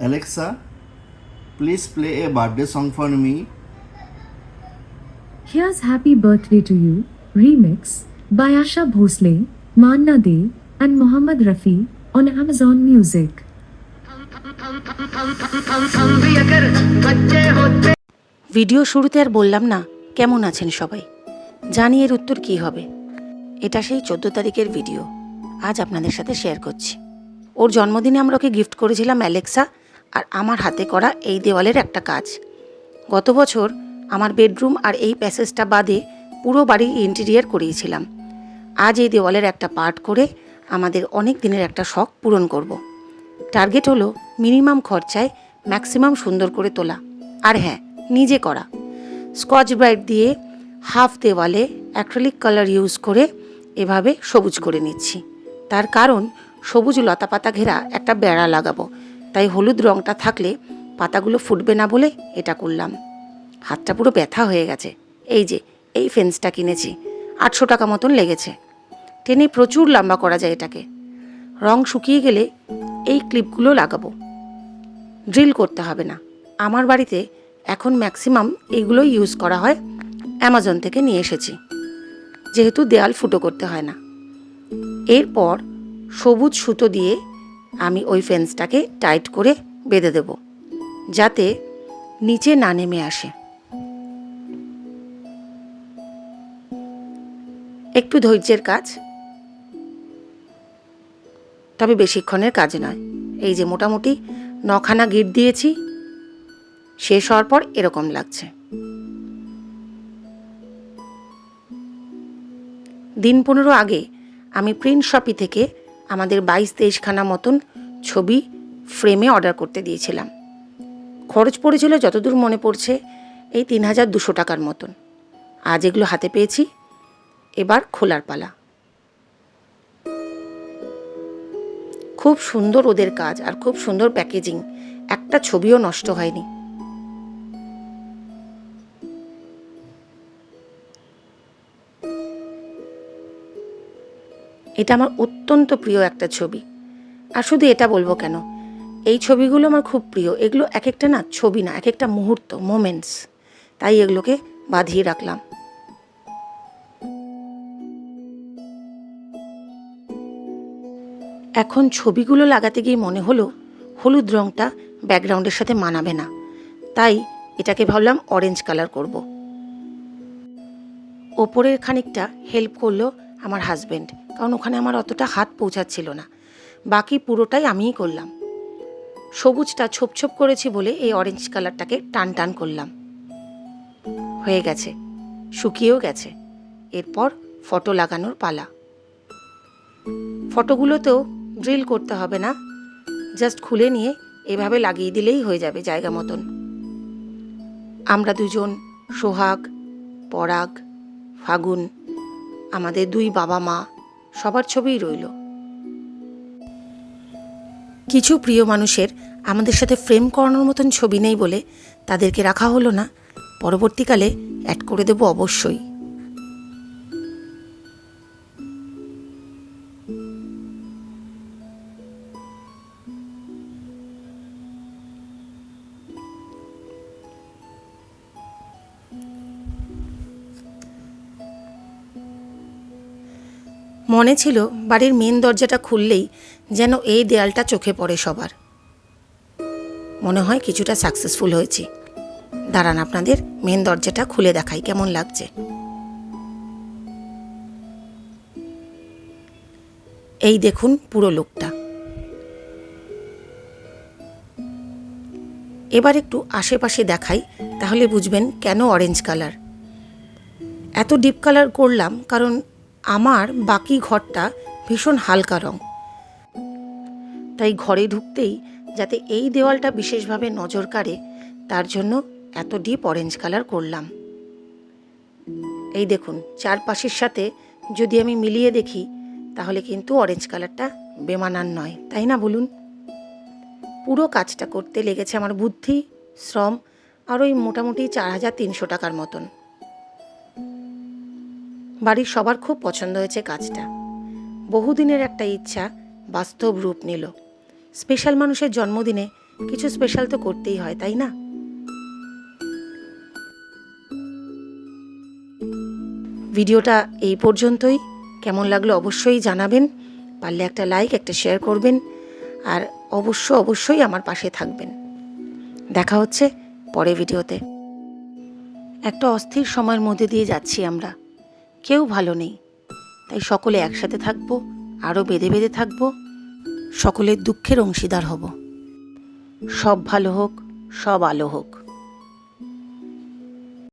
Alexa, please play a birthday song for me. Here's Happy Birthday to You, remix by Asha Bhosle, Manna De, and Muhammad Rafi on Amazon Music. Video শুরুতে আর বললাম না কেমন আছেন সবাই জানি এর উত্তর কি হবে এটা সেই চোদ্দ তারিখের ভিডিও আজ আপনাদের সাথে শেয়ার করছি ওর জন্মদিনে আমরা ওকে গিফট করেছিলাম অ্যালেক্সা আর আমার হাতে করা এই দেওয়ালের একটা কাজ। গত বছর আমার বেডরুম আর এই প্যাসেজটা বাদে পুরো বাড়ির ইন্টেরিয়ার করিয়েছিলাম। আজ এই দেওয়ালের একটা পার্ট করে আমাদের অনেক দিনের একটা শখ পূরণ করব। টার্গেট হলো মিনিমাম খরচায় ম্যাক্সিমাম সুন্দর করে তোলা। আর হ্যাঁ নিজে করা। স্কচ ব্রাইট দিয়ে হাফ দেওয়ালে অ্যাক্রেলিক কালার ইউজ করে এভাবে সবুজ করে নিচ্ছি। তার কারণ সবুজ লতা পাতা ঘেরা একটা বেড়া লাগাবো। তাই হলুদ রঙটা থাকলে পাতাগুলো ফুটবে না বলে এটা করলাম। হাতটা পুরো ব্যথা হয়ে গেছে। এই যে, এই ফেন্সটা কিনেছি। আটশো টাকা মতন লেগেছে। টেনে প্রচুর লম্বা করা যায় এটাকে। রং শুকিয়ে গেলে এই ক্লিপগুলো লাগাবো। ড্রিল করতে হবে না। আমার বাড়িতে এখন ম্যাক্সিমাম এইগুলোই ইউজ করা হয়। অ্যামাজন থেকে নিয়ে এসেছি। যেহেতু দেয়াল ফুটো করতে হয় না। এরপর সবুজ সুতো দিয়ে আমি ওই ফেন্সটাকে টাইট করে বেঁধে দেব, যাতে নিচে না নেমে আসে। একটু ধৈর্যের কাজ। তবে বেশিক্ষণের কাজ নয়। এই যে মোটামুটি নখানা গিট দিয়েছি, শেষ হওয়ার পর এরকম লাগছে। দিন পনেরো আগে আমি প্রিন্ট শপি থেকে আমাদের বাইশ তেইশখানা মতন ছবি ফ্রেমে অর্ডার করতে দিয়েছিলাম। খরচ পড়েছিল যতদূর মনে পড়ছে এই তিন হাজার দুশো টাকার মতন। আজ এগুলো হাতে পেয়েছি। এবার খোলার পালা। খুব সুন্দর ওদের কাজ আর খুব সুন্দর প্যাকেজিং একটা ছবিও নষ্ট হয়নি। এটা আমার অত্যন্ত প্রিয় একটা ছবি। আর শুধু এটা বলব কেন? এই ছবিগুলো আমার খুব প্রিয়। এগুলো এক একটা না ছবি না এক একটা মুহূর্ত মোমেন্টস তাই এগুলোকে বাঁধিয়ে রাখলাম। এখন ছবিগুলো লাগাতে গিয়ে মনে হলো, হলুদ রঙটা ব্যাকগ্রাউন্ডের সাথে মানাবে না। তাই এটাকে ভাবলাম অরেঞ্জ কালার করব। ওপরের খানিকটা হেল্প করল আমার হাজব্যান্ড কারণ ওখানে আমার অতটা হাত পৌঁছাচ্ছিল না। বাকি পুরোটাই আমিই করলাম। সবুজটা ছোপ ছোপ করেছি বলে এই অরেঞ্জ কালারটাকে টান টান করলাম। হয়ে গেছে। শুকিয়েও গেছে। এরপর ফটো লাগানোর পালা। ফটোগুলোতেও ড্রিল করতে হবে না। জাস্ট খুলে নিয়ে এভাবে লাগিয়ে দিলেই হয়ে যাবে জায়গা মতন। আমরা দুজন সোহাগ, পরাগ, ফাগুন আমাদের দুই বাবা মা, সবার ছবিই রইল। কিছু প্রিয় মানুষের আমাদের সাথে ফ্রেম করানোর মতন ছবি নেই বলে তাদেরকে রাখা হলো না। পরবর্তীকালে অ্যাড করে দেব অবশ্যই। মনে ছিল বাড়ির মেন দরজাটা খুললেই যেন এই দেয়ালটা চোখে পড়ে সবার। মনে হয় কিছুটা সাকসেসফুল হয়েছি। দাঁড়ান আপনাদের মেন দরজাটা খুলে দেখাই কেমন লাগছে। এই দেখুন পুরো লোকটা। এবার একটু আশেপাশে দেখাই, তাহলে বুঝবেন কেন অরেঞ্জ কালার এত ডিপ কালার করলাম, কারণ আমার বাকি ঘরটা ভীষণ হালকা রং। তাই ঘরে ঢুকতেই যাতে এই দেওয়ালটা বিশেষভাবে নজর কাড়ে, তার জন্য এত ডিপ অরেঞ্জ কালার করলাম। এই দেখুন, চারপাশের সাথে যদি আমি মিলিয়ে দেখি, তাহলে কিন্তু অরেঞ্জ কালারটা বেমানান নয়, তাই না বলুন? পুরো কাজটা করতে লেগেছে আমার বুদ্ধি, শ্রম আর ওই মোটামুটি চার হাজার তিনশো টাকার মতন। বাড়ির সবার খুব পছন্দ হয়েছে কাজটা। বহুদিনের একটা ইচ্ছা বাস্তব রূপ নিল। স্পেশাল মানুষের জন্মদিনে কিছু স্পেশাল তো করতেই হয়, তাই না? ভিডিওটা এই পর্যন্তই। কেমন লাগল অবশ্যই জানাবেন। পারলে একটা লাইক একটা শেয়ার করবেন। আর অবশ্য, অবশ্যই আমার পাশে থাকবেন। দেখা হচ্ছে পরে ভিডিওতে। একটা অস্থির সময়ের মধ্যে দিয়ে যাচ্ছি আমরা। কেউ ভালো নেই। তাই সকলে একসাথে থাকব আরও বেঁধে বেঁধে থাকব, সকলের দুঃখের অংশীদার হব। সব ভালো হোক, সব আলো হোক।